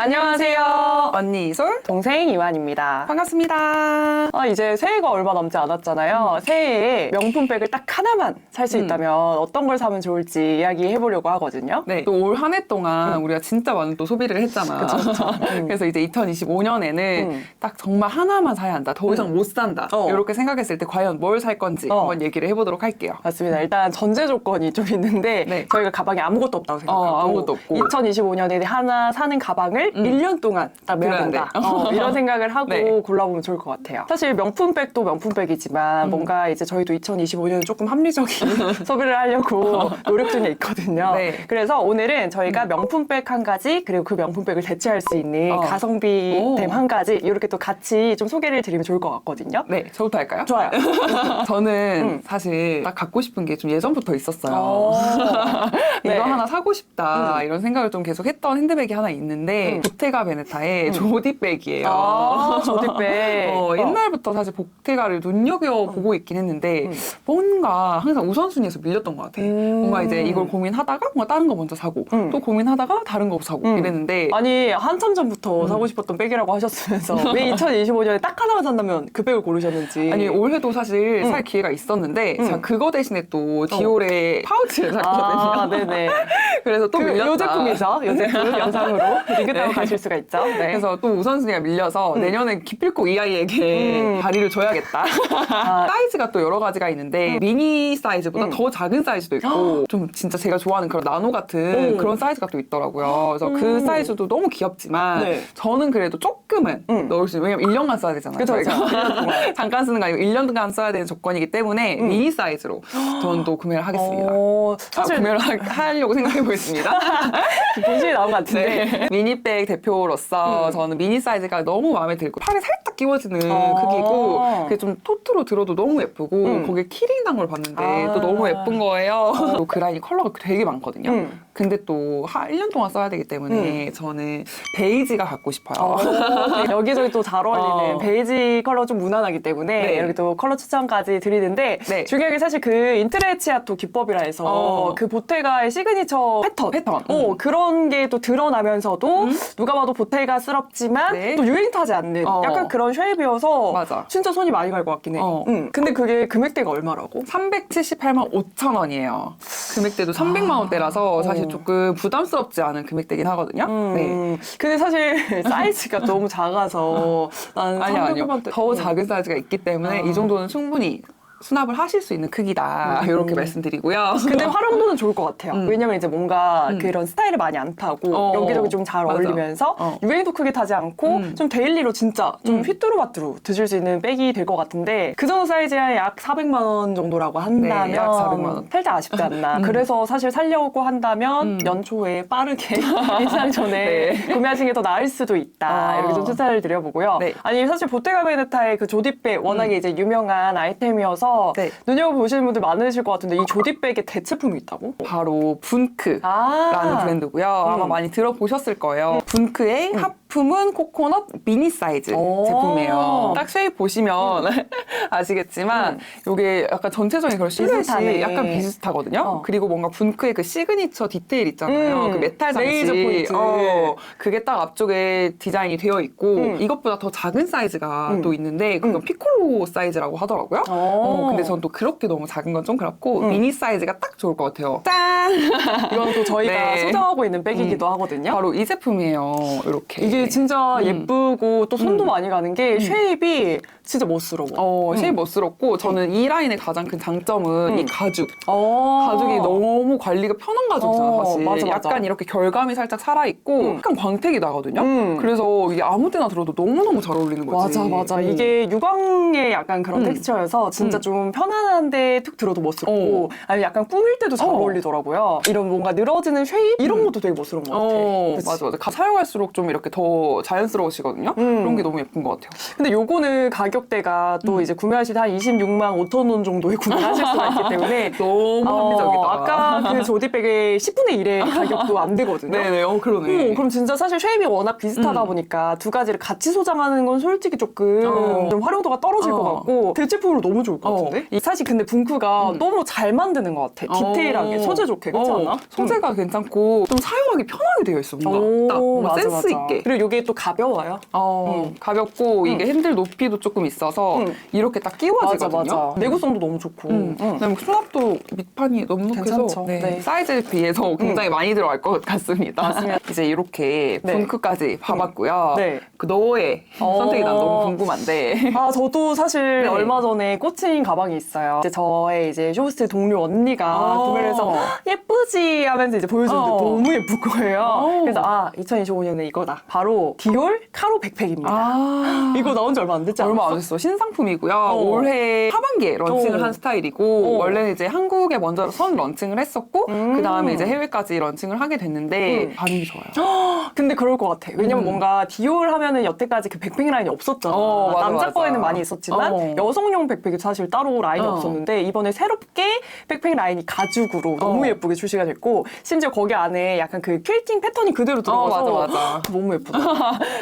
안녕하세요. 언니 이솔 동생 이완입니다. 반갑습니다. 아, 이제 새해가 얼마 남지 않았잖아요. 새해에 명품백을 딱 하나만 살 수 음. 있다면 어떤 걸 사면 좋을지 이야기해 보려고 하거든요. 네, 또 올 한 해 동안 우리가 진짜 많은 또 소비를 했잖아. 음. 그래서 이제 2025년에는 음. 딱 정말 하나만 사야 한다. 더 이상 못 산다. 어. 이렇게 생각했을 때 과연 뭘 살 건지 어. 한번 얘기를 해보도록 할게요. 맞습니다. 일단 전제 조건이 좀 있는데 네. 저희가 가방에 아무것도 없다고 생각하고 어, 아무것도 없고. 2025년에 하나 사는 가방을 음. 1년 동안 딱 들어야 된다. 돼. 어, 이런 생각을 하고 네. 골라보면 좋을 것 같아요. 사실 명품백도 명품백이지만 음. 뭔가 이제 저희도 2025년 조금 합리적인 소비를 하려고 노력 중에 있거든요. 네. 그래서 오늘은 저희가 명품백 한 가지 그리고 그 명품백을 대체할 수 있는 어. 가성비템 오. 한 가지 이렇게 또 같이 좀 소개를 드리면 좋을 것 같거든요. 네, 저부터 할까요? 좋아요. 저는 음. 사실 딱 갖고 싶은 게 좀 예전부터 있었어요. 어. 네. 이거 하나 사고 싶다 이런 생각을 좀 계속 했던 핸드백이 하나 있는데 음. 보테가 베네타의 조디백이에요. 아, 조디백. 어, 어. 옛날부터 사실 보테가를 눈여겨보고 있긴 했는데 음. 뭔가 항상 우선순위에서 밀렸던 것 같아. 음. 뭔가 이제 이걸 고민하다가 뭔가 다른 거 먼저 사고 음. 또 고민하다가 다른 거 사고 음. 이랬는데 아니 한참 전부터 음. 사고 싶었던 백이라고 하셨으면서 왜 2025년에 딱 하나만 산다면 그 백을 고르셨는지 아니 올해도 사실 음. 살 기회가 있었는데 음. 제가 그거 대신에 또 디올의 파우치를 샀거든요. 아, 네네. 그래서 또 그, 밀렸다. 요 제품이죠. 요 제품 영상으로 링크 따로 네. 가실 수가 있죠. 네. 그래서 또 우선순위가 밀려서 내년에 기필코 이 아이에게 음. 다리를 줘야겠다. 아, 사이즈가 또 여러 가지가 있는데 미니 사이즈보다 음. 더 작은 사이즈도 있고 좀 진짜 제가 좋아하는 그런 나노 같은 오. 그런 사이즈가 또 있더라고요. 그래서 그 음. 사이즈도 너무 귀엽지만 네. 저는 그래도 조금은 음. 넣을 수 있는 왜냐면 1년간 써야 되잖아요. 그쵸, 그쵸. 잠깐 쓰는 거 아니고 1년간 써야 되는 조건이기 때문에 음. 미니 사이즈로 저는 또 구매를 하겠습니다. 어, 아, 사실 구매를 하, 하려고 생각해 보겠습니다. 본심이 나온 것 같은데. 네. 미니백 대표로서 음. 저는 미니 사이즈가 너무 마음에 들고 팔에 살짝 끼워지는 어. 크기고 그게 좀 토트로 들어도 너무 예쁘고 음. 거기에 키링 단 걸 봤는데 아. 또 너무 예쁜 거예요. 또 그라인이 컬러가 되게 많거든요. 음. 근데 또 한 1년 동안 써야 되기 때문에 저는 베이지가 갖고 싶어요. 어, 여기저기 또 잘 어울리는 어. 베이지 컬러 좀 무난하기 때문에 네. 이렇게 또 컬러 추천까지 드리는데 네. 중요한 게 사실 그 인트레치아토 기법이라 해서 어. 그 보테가의 시그니처 패턴, 패턴. 어, 음. 그런 게 또 드러나면서도 음. 누가 봐도 보테가스럽지만 네. 또 유행 타지 않는 어. 약간 그런 쉐입이어서 맞아. 진짜 손이 많이 갈 것 같긴 해. 어. 음. 근데 그게 금액대가 얼마라고? 378만 5천 원이에요. 금액대도 300만 원대라서 사실 어. 조금 부담스럽지 않은 금액대긴 하거든요. 네. 음. 근데 사실 사이즈가 너무 작아서 난 아니요, 아니요. 300원대. 더 작은 사이즈가 있기 때문에 아. 이 정도는 충분히 수납을 하실 수 있는 크기다. 음. 이렇게 말씀드리고요. 근데 활용도는 좋을 것 같아요. 음. 왜냐면 이제 뭔가 음. 그런 스타일을 많이 안 타고 어, 여기저기 좀 잘. 어울리면서 어. 유행도 크게 타지 않고 음. 좀 데일리로 진짜 좀 음. 휘뚜루마뚜루 드실 수 있는 백이 될 것 같은데 그 정도 사이즈에 약 400만 원 정도라고 한다면 네, 약 400만 원. 살짝 아쉽지 않나. 음. 그래서 사실 살려고 한다면 음. 연초에 빠르게 인상 전에 네. 구매하시는 게 더 나을 수도 있다. 어. 이렇게 좀 추천을 드려보고요. 네. 아니 사실 보테가 베네타의 그 조디백 워낙에 이제 유명한 아이템이어서 네. 눈여겨보시는 분들 많으실 것 같은데 이 조디백에 대체품이 있다고? 바로 분크. 아. 라는 브랜드고요. 아마 음. 많이 들어보셨을 거예요. 분크의 하품은 코코넛 미니 사이즈 오. 제품이에요. 딱 쉐입 보시면 아시겠지만 음. 이게 약간 전체적인 그런 실루엣이. 약간 비슷하거든요. 어. 그리고 뭔가 분크의 그 시그니처 디테일 있잖아요. 음. 그 메탈 장치. 레이저 포인트. 어, 그게 딱 앞쪽에 디자인이 되어 있고 음. 이것보다 더 작은 사이즈가 음. 또 있는데 그건 음. 피콜로 사이즈라고 하더라고요. 어. 어, 근데 전 또 그렇게 너무 작은 건 좀 그렇고 음. 미니 사이즈가 딱 좋을 것 같아요. 짠! 이건 또 저희가 네. 소장하고 있는 백이기도 하거든요. 바로 이 제품이에요. 이렇게. 이게 진짜 음. 예쁘고 또 손도 음. 많이 가는 게 쉐입이 진짜 멋스러워. 어, 음. 쉐입 멋스럽고 저는 이 라인의 가장 큰 장점은 음. 이 가죽. 어. 가죽이 너무 관리가 편한 가죽이잖아요, 어, 사실. 맞아, 맞아. 약간 이렇게 결감이 살짝 살아있고 음. 약간 광택이 나거든요. 음. 그래서 이게 아무 때나 들어도 너무너무 잘 어울리는 거지. 맞아, 맞아. 어. 이게 유광의 약간 그런 음. 텍스처여서 진짜 음. 좀 편안한데 툭 들어도 멋스럽고, 아니 약간 꾸밀 때도 잘 어. 어. 울리더라고요 이런 뭔가 늘어지는 쉐입? 이런 음. 것도 되게 멋스러운 것 같아. 어, 그치? 맞아, 맞아. 가- 사용할수록 좀 이렇게 더더 자연스러우시거든요. 음. 그런 게 너무 예쁜 것 같아요. 근데 요거는 가격대가 또 이제 구매하실 때 한 26만 5천 원 정도에 구매하실 수가 있기 때문에 너무 합리적이다. 어, 아까 그 조디백의 10분의 1의 가격도 안 되거든요. 네네, 어 그러네. 어, 그럼 진짜 사실 쉐입이 워낙 비슷하다 음. 보니까 두 가지를 같이 소장하는 건 솔직히 조금 어. 좀 활용도가 떨어질 것 어. 같고 대체품으로 너무 좋을 것 어. 같은데? 이 사실 근데 붕크가 음. 너무 잘 만드는 것 같아. 디테일하게 어. 소재 좋게 그렇지 어, 않아? 소재가 괜찮고 좀 사용하기 편하게 되어 있어 뭔가 오, 딱 뭔가 맞아, 센스 맞아. 있게. 그리고 이게 또 가벼워요. 어, 음. 가볍고 이게 핸들 높이도 조금 있어서 음. 이렇게 딱 맞아 끼워지거든요. 맞아. 내구성도 너무 좋고. 음. 응. 그다음에 수납도 밑판이 넉넉해서 괜찮죠. 네. 네. 사이즈에 비해서 굉장히 많이 들어갈 것 같습니다. 맞습니다. 이제 이렇게 네. 붕크까지 봐봤고요. 네. 그 너의 어. 선택이 난 너무 궁금한데. 아, 저도 사실 네. 얼마 전에 꽂힌 가방이 있어요. 이제 저의 이제 쇼호스트 동료 언니가 어. 구매를 해서 예쁘지 하면서 이제 보여줬는데 어. 너무 예쁠 거예요. 어. 그래서 아, 2025년에 이거다. 바로 디올 카로 백팩입니다. 아. 이거 나온 지 얼마 안 됐지 않았어? 얼마 안 됐어. 신상품이고요. 어. 올해 하반기에 런칭을 어. 한 스타일이고 어. 원래는 이제 한국에 먼저 선 런칭을 했었고 음. 그 다음에 이제 해외까지 런칭을 하게 됐는데 음. 반응이 좋아요. 근데 그럴 것 같아. 왜냐면 음. 뭔가 디올 하면은 여태까지 그 백팩 라인이 없었잖아. 어, 맞아, 남자 맞아. 거에는 많이 있었지만 어. 여성용 백팩이 사실 따로 라인이 어. 없었는데 이번에 새롭게 백팩 라인이 가죽으로 너무 어. 예쁘게 출시가 됐고 심지어 거기 안에 약간 그 퀼팅 패턴이 그대로 들어가서 맞아, 맞아. 너무 예쁘다.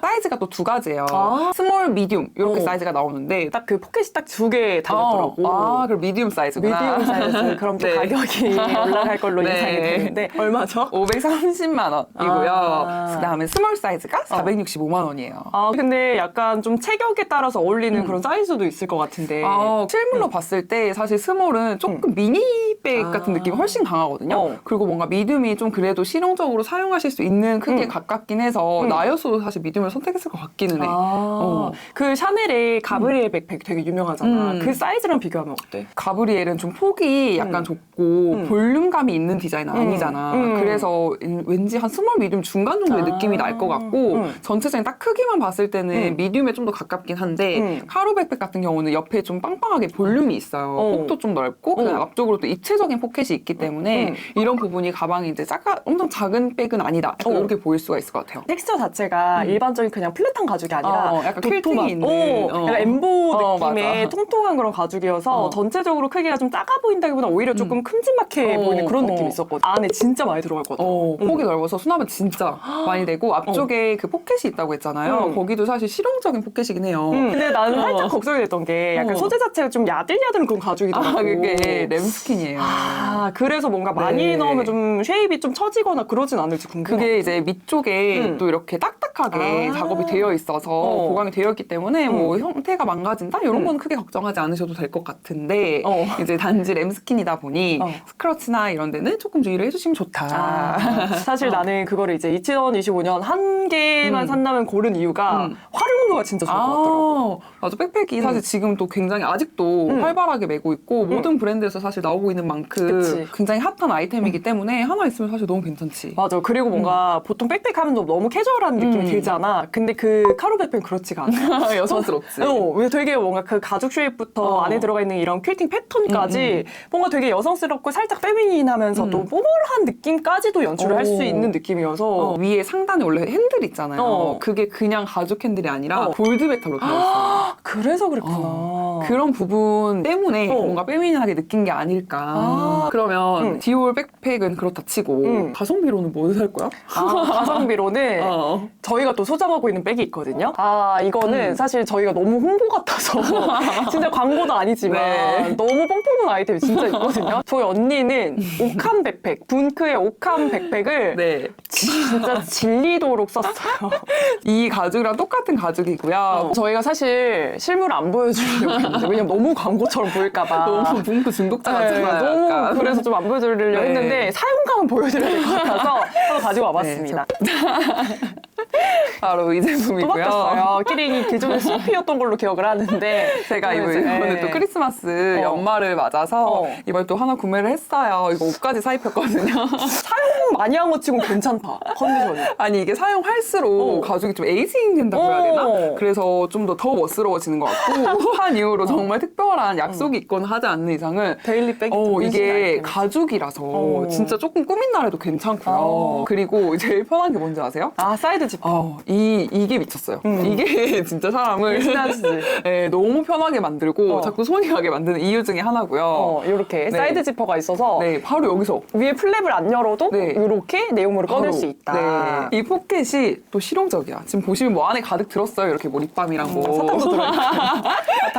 사이즈가 또 두 가지예요. 아. 스몰, 미디움 이렇게 어. 사이즈가 나오는데 딱 그 포켓이 딱 두 개 달렸더라고. 어. 아, 그럼 미디움 사이즈구나. 미디움 사이즈 그럼 또 네. 가격이 올라갈 걸로 네. 예상이 되는데 얼마죠? 530만 원이고요. 아. 그다음에 스몰 사이즈가 465만 원이에요. 아 근데 약간 좀 체격에 따라서 어울리는 음. 그런 사이즈도 있을 것 같은데. 아, 실물로 봤을 때 사실 스몰은 조금 미니백 아. 같은 느낌이 훨씬 강하거든요. 어. 그리고 뭔가 미디움이 좀 그래도 실용적으로 사용하실 수 있는 크기에 음. 가깝긴 해서 음. 나였어도 사실 미디움을 선택했을 것 같기는 해. 아, 어. 그 샤넬의 가브리엘 백팩 되게 유명하잖아. 음. 그 사이즈랑 비교하면 어때? 가브리엘은 좀 폭이 약간 음. 좁고 음. 볼륨감이 있는 디자인은 음. 아니잖아. 음. 그래서 왠지 한 스몰 미디움 중간 정도의 아. 느낌이 날 것 같고 음. 전체적인 딱 크기만 봤을 때는 음. 미디움에 좀 더 가깝긴 한데 음. 카로 백팩 같은 경우는 옆에 좀 빵빵하게 볼륨이 있어요. 어. 폭도 좀 넓고 어. 앞쪽으로 또 입체적인 포켓이 있기 때문에 음. 이런 부분이 가방이 이제 작아 엄청 작은 백은 아니다. 약간 어. 이렇게 보일 수가 있을 것 같아요. 텍스처 자체가 음. 일반적인 그냥 플랫한 가죽이 아니라 어, 약간 도톰한, 퀼팅이 있는, 어, 어. 약간 엠보 어, 느낌의 맞아. 통통한 그런 가죽이어서 어. 전체적으로 크기가 좀 작아 보인다기보다 오히려 조금 큼지막해 어, 보이는 그런 어. 느낌이 있었거든. 안에 진짜 많이 들어갔거든. 어, 음. 폭이 넓어서 수납은 진짜 많이 되고 앞쪽에 그 포켓이 있다고 했잖아요. 음. 거기도 사실 실용적인 포켓이긴 해요. 음, 근데 나는 어. 살짝 걱정이 됐던 게 약간 어. 소재 자체가 좀 야들야들한 그런 가죽이더라고. 아, 그게 램스킨이에요. 아, 그래서 뭔가 많이 네. 넣으면 좀 쉐입이 좀 처지거나 그러진 않을지 궁금해. 그게 이제 밑 쪽에 음. 또 이렇게 딱딱하게 아. 작업이 되어 있어서 어. 보강이 되어 있기 때문에 뭐 형태가 망가진다 이런 음. 건 크게 걱정하지 않으셔도 될 것 같은데 어. 이제 단지 램스킨이다 보니 어. 스크러치나 이런 데는 조금 주의를 해주시면 좋다. 아, 사실 나는 그거를 이제 2025년 한 개만 음. 산다면 고른 이유가 음. 활용도가 진짜 좋을 것 같더라고. 아, 맞아. 백팩이 사실 음. 지금 또 굉장히 아직도 음. 활발하게 메고 있고 모든 브랜드에서 사실 나오고 있는 만큼 그치. 굉장히 핫한 아이템이기 때문에 하나 있으면 사실 너무 괜찮지. 맞아. 그리고 뭔가 보통 백팩 하면 좀 너무 캐주얼한 느낌이 음. 들잖아. 근데 그 카로 백팩 그렇지가 않아. 여성스럽지. 어, 왜 되게 뭔가 그 가죽 쉐입부터 어. 안에 들어가 있는 이런 퀼팅 패턴까지 뭔가 되게 여성스럽고 살짝 페미닌하면서도 음. 뽀글한 느낌까지도 연출을 할수 오. 있는 느낌이어서 어, 위에 상단에 원래 핸들 있잖아요. 어. 그게 그냥 가죽 핸들이 아니라 어. 골드 메탈로 되어 있어요. 그래서 그랬구나. 어. 그런 부분 때문에 어. 뭔가 페미닌하게 느낀 게 아닐까. 아. 그러면 음. 디올 백팩은 그렇다 치고 음. 가성비로는 뭐 살 거야? 아, 가성비로는 어. 저희가 또 소장하고 있는 백이 있거든요. 아, 이거는 음. 사실 저희가 너무 홍보 같아서 진짜 광고도 아니지만 네. 너무 뽕뽕한 아이템이 진짜 있거든요. 저희 언니는 오캄 백팩, 분크의 오캄 백팩을 네. 진짜 질리도록 썼어요. 이 가죽이랑 똑같은 가죽이고요. 저희가 사실 실물 안 보여주려고 했는데 왜냐면 너무 광고처럼 보일까봐. 너무 붕크 중독자 같잖아요. 네, 너무 약간. 그래서 좀 안 보여드리려고 네. 했는데 사용감은 보여드려야 될 것 같아서 한번 가지고 와봤습니다. 바로 이또 제품이고요. 키링이 기존에 소피였던 걸로 기억을 하는데 제가 이번- 이제, 이번에 네. 또 크리스마스 어. 연말을 맞아서 어. 이번에 또 하나 구매를 했어요. 이거 옷까지 사입혔거든요. 사용 많이 한 것 치곤 괜찮다. 컨디션이. 아니 이게 사용할수록 어. 가죽이 좀 에이징 된다고 해야 되나? 어. 그래서 좀 더 더 멋스러워지는 것 같고 한 이후로 정말 특별한 약속이 있거나 하지 않는 이상은 데일리 백이 어, 좀 이게. 가죽이라서 어. 진짜 조금 꾸민 날에도 괜찮고요. 어. 그리고 제일 편한 게 뭔지 아세요? 아 사이드 지퍼. 어, 이, 이게 미쳤어요. 음. 이게 진짜 사람을 신하시지. 네, 너무 편하게 만들고 어. 자꾸 손이 가게 만드는 이유 중에 하나고요. 어, 이렇게 네. 사이드 지퍼가 있어서 네, 바로 여기서 위에 플랩을 안 열어도 네. 이렇게 내용물을 꺼낼 바로. 수 있다. 네. 이 포켓이 또 실용적이야. 지금 보시면 뭐 안에 가득 들었어요. 이렇게 뭐 립밤이랑 뭐. 음, 사탕도 들어있고.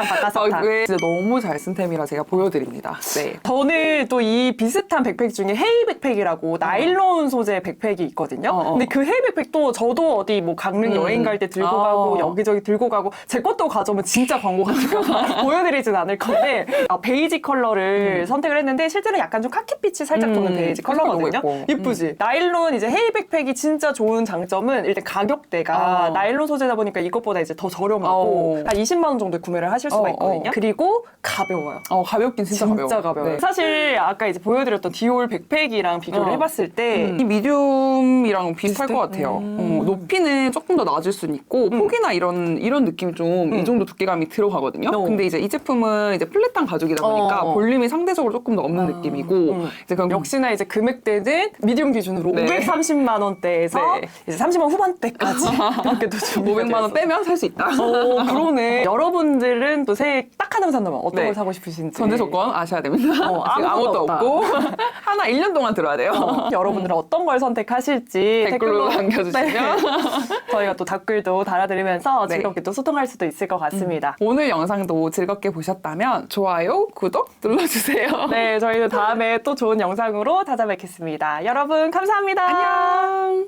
사탕, 아, 바카사탕. 네, 진짜 너무 잘 쓴 템이라 제가 보여드립니다. 네. 저는 또 이 비슷한 백팩 중에 헤이 백팩이라고 나일론 소재 백팩이 있거든요. 어, 어. 근데 그 헤이 백팩도 저도 어디 뭐 강릉 음. 여행 갈 때 들고 어. 가고 여기저기 들고 가고 제 것도 가져오면 진짜 광고 같으니까 보여드리진 않을 건데 아, 베이지 컬러를 선택을 했는데 실제로 약간 좀 카키빛이 살짝 음. 도는 베이지 컬러거든요. 예뻐. 예쁘지? 나일론 이제 헤이 백팩이 진짜 좋은 장점은 일단 가격대가 어. 나일론 소재다 보니까 이것보다 이제 더 저렴하고 어. 한 20만 원 정도에 구매를 하실 수가 어, 있거든요. 어. 그리고 가벼워요. 어, 가볍긴 진짜, 진짜 가벼워. 가벼워 요. 네. 사실 아까 이제 보여드렸던 디올 백팩이랑 비교를 어. 해봤을 때 이 미디움이랑 비슷할 비슷해? 것 같아요. 음. 어, 높이는 조금 더 낮을 수는 있고 폭이나 이런 이런 느낌이 좀 이 음. 정도 두께감이 들어가거든요. 어. 근데 이제 이 제품은 이제 플랫한 가죽이다 보니까 어, 어. 볼륨이 상대적으로 조금 더 없는 아, 느낌이고 음. 이제 그럼 역시나 이제 금액대는 미디움 기준으로 네. 530만 원대에서 네. 이제 30만 후반대까지 이렇게 또 준비가 500만 원. 빼면 살 수 있다. 오, 그러네. 여러분들은 또 새해 딱 하나만 산다면 어떤 네. 걸 사고 싶으신지. 전제 조건 아셔야 됩니다. 어, 지금 아무것도 아무것도. 없고 하나 1년 동안 들어야 돼요. 어, 여러분들은 어떤 걸 선택하실지 댓글로 남겨주시면. 네. 저희가 또 댓글도 달아드리면서 네. 즐겁게 또 소통할 수도 있을 것 같습니다. 오늘 영상도 즐겁게 보셨다면 좋아요, 구독 눌러주세요. 네, 저희는 다음에 또 좋은 영상으로 찾아뵙겠습니다. 여러분, 감사합니다. 안녕.